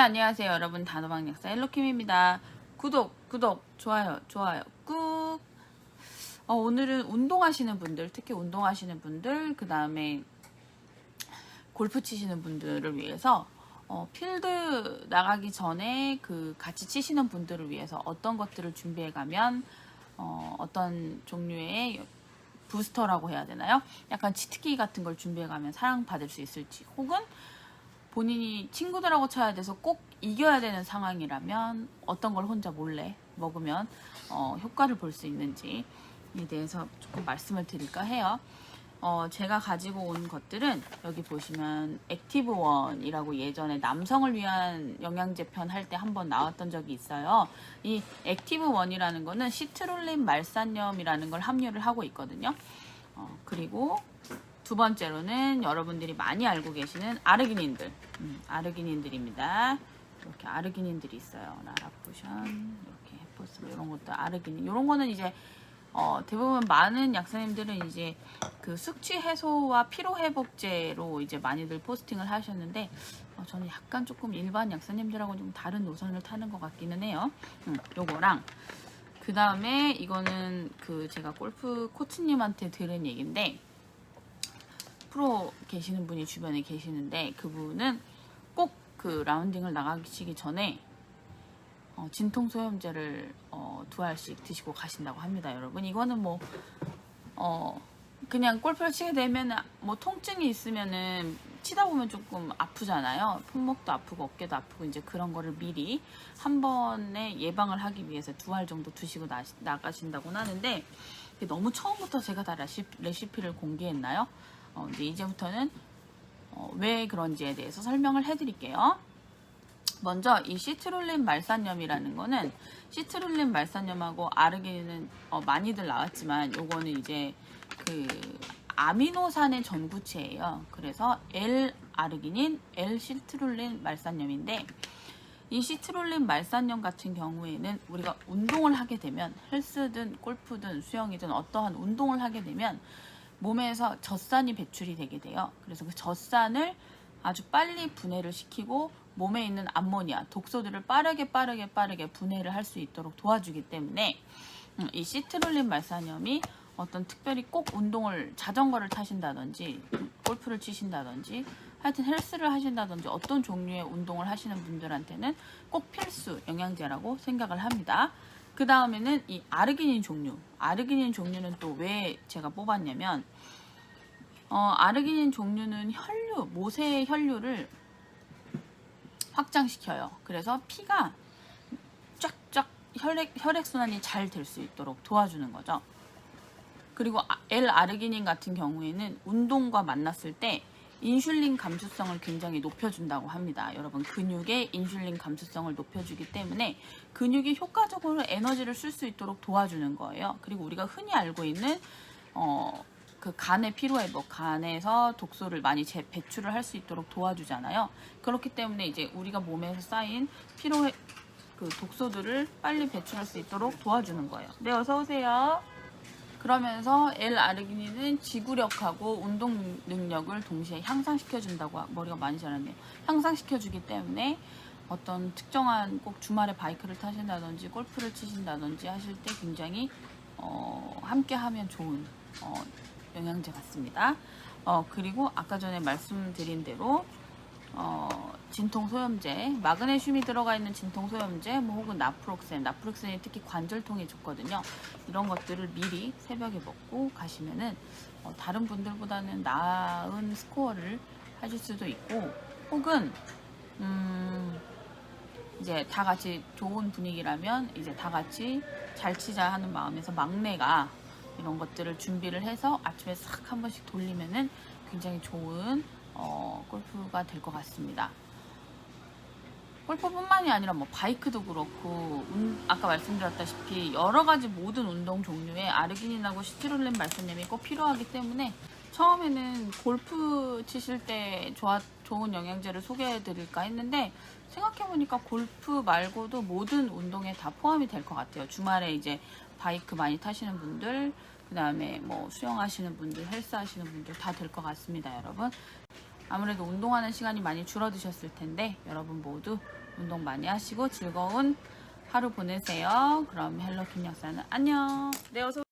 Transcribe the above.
안녕하세요 여러분. 단호박 약사 헬로킴입니다. 구독 구독 좋아요 좋아요 꾹. 어, 오늘은 운동하시는 분들 특히 운동하시는 분들 그 다음에 골프 치시는 분들을 위해서 어, 필드 나가기 전에 그 같이 치시는 분들을 위해서 어떤 것들을 준비해 가면 어, 어떤 종류의 부스터라고 해야 되나요? 약간 치트키 같은 걸 준비해 가면 사랑받을 수 있을지 혹은 본인이 친구들하고 쳐야 돼서 꼭 이겨야 되는 상황이라면 어떤 걸 혼자 몰래 먹으면 어, 효과를 볼 수 있는지에 대해서 조금 말씀을 드릴까 해요. 어, 제가 가지고 온 것들은 여기 보시면 액티브 원이라고 예전에 남성을 위한 영양제 편 할 때 한번 나왔던 적이 있어요. 이 액티브 원이라는 거는 시트룰린 말산염이라는 걸 함유를 하고 있거든요. 어, 그리고 두 번째로는 여러분들이 많이 알고 계시는 아르기닌들, 음, 아르기닌들입니다. 이렇게 아르기닌들이 있어요. 라라포션, 이렇게 헤포스 이런 것도 아르기닌. 이런 거는 이제 어, 대부분 많은 약사님들은 이제 그 숙취 해소와 피로 회복제로 이제 많이들 포스팅을 하셨는데 어, 저는 약간 조금 일반 약사님들하고 좀 다른 노선을 타는 것 같기는 해요. 음, 요거랑 그 다음에 이거는 그 제가 골프 코치님한테 들은 얘기인데 프로 계시는 분이 주변에 계시는데 그분은 꼭 그 라운딩을 나가시기 전에 어, 진통소염제를 어, 두 알씩 드시고 가신다고 합니다, 여러분. 이거는 뭐 어, 그냥 골프를 치게 되면 뭐 통증이 있으면은 치다 보면 조금 아프잖아요. 손목도 아프고 어깨도 아프고 이제 그런 거를 미리 한 번에 예방을 하기 위해서 두 알 정도 드시고 나, 나가신다고 하는데 너무 처음부터 제가 다 레시피, 레시피를 공개했나요? 어, 이제 이제부터는 어, 왜 그런지에 대해서 설명을 해드릴게요. 먼저 이 시트룰린 말산염이라는 거는 시트룰린 말산염하고 아르기닌은 어, 많이들 나왔지만 요거는 이제 그 아미노산의 전구체예요. 그래서 L-아르기닌, L-시트룰린 말산염인데 이 시트룰린 말산염 같은 경우에는 우리가 운동을 하게 되면 헬스든 골프든 수영이든 어떠한 운동을 하게 되면 몸에서 젖산이 배출이 되게 돼요. 그래서 그 젖산을 아주 빨리 분해를 시키고 몸에 있는 암모니아, 독소들을 빠르게 빠르게 빠르게 분해를 할 수 있도록 도와주기 때문에 음, 이 시트룰린 말산염이 어떤 특별히 꼭 운동을 자전거를 타신다든지 골프를 치신다든지 하여튼 헬스를 하신다든지 어떤 종류의 운동을 하시는 분들한테는 꼭 필수 영양제라고 생각을 합니다. 그 다음에는 이 아르기닌 종류. 아르기닌 종류는 또 왜 제가 뽑았냐면, 어, 아르기닌 종류는 혈류, 모세의 혈류를 확장시켜요. 그래서 피가 쫙쫙 혈액, 혈액순환이 잘 될 수 있도록 도와주는 거죠. 그리고 L-아르기닌 같은 경우에는 운동과 만났을 때 인슐린 감수성을 굉장히 높여준다고 합니다. 여러분 근육의 인슐린 감수성을 높여주기 때문에 근육이 효과적으로 에너지를 쓸 수 있도록 도와주는 거예요. 그리고 우리가 흔히 알고 있는 어, 그 간의 피로 회복, 간에서 독소를 많이 재, 배출을 할 수 있도록 도와주잖아요. 그렇기 때문에 이제 우리가 몸에서 쌓인 피로 회, 그 독소들을 빨리 배출할 수 있도록 도와주는 거예요. 네, 어서 오세요. 그러면서 L-아르기닌은 지구력하고 운동 능력을 동시에 향상시켜준다고 머리가 많이 자랐네요. 향상시켜주기 때문에 어떤 특정한 꼭 주말에 바이크를 타신다든지 골프를 치신다든지 하실 때 굉장히 어, 함께 하면 좋은 어, 영양제 같습니다. 어, 그리고 아까 전에 말씀드린 대로 어, 진통소염제, 마그네슘이 들어가 있는 진통소염제, 뭐 혹은 나프록센, 나프록센이 특히 관절통에 좋거든요. 이런 것들을 미리 새벽에 먹고 가시면은 어, 다른 분들보다는 나은 스코어를 하실 수도 있고, 혹은 음, 이제 다 같이 좋은 분위기라면 이제 다 같이 잘 치자 하는 마음에서 막내가 이런 것들을 준비를 해서 아침에 싹 한 번씩 돌리면은 굉장히 좋은 어, 골프가 될 것 같습니다. 골프뿐만이 아니라 뭐 바이크도 그렇고 운- 아까 말씀드렸다시피 여러 가지 모든 운동 종류에 아르기닌하고 시트룰린 말씀님이 꼭 필요하기 때문에 처음에는 골프 치실 때 좋아, 좋은 영양제를 소개해 드릴까 했는데 생각해보니까 골프 말고도 모든 운동에 다 포함이 될 것 같아요. 주말에 이제 바이크 많이 타시는 분들, 그 다음에 뭐 수영하시는 분들, 헬스 하시는 분들 다 될 것 같습니다, 여러분. 아무래도 운동하는 시간이 많이 줄어드셨을 텐데 여러분 모두 운동 많이 하시고 즐거운 하루 보내세요. 그럼 헬로킴 역사는 안녕. 네, 어서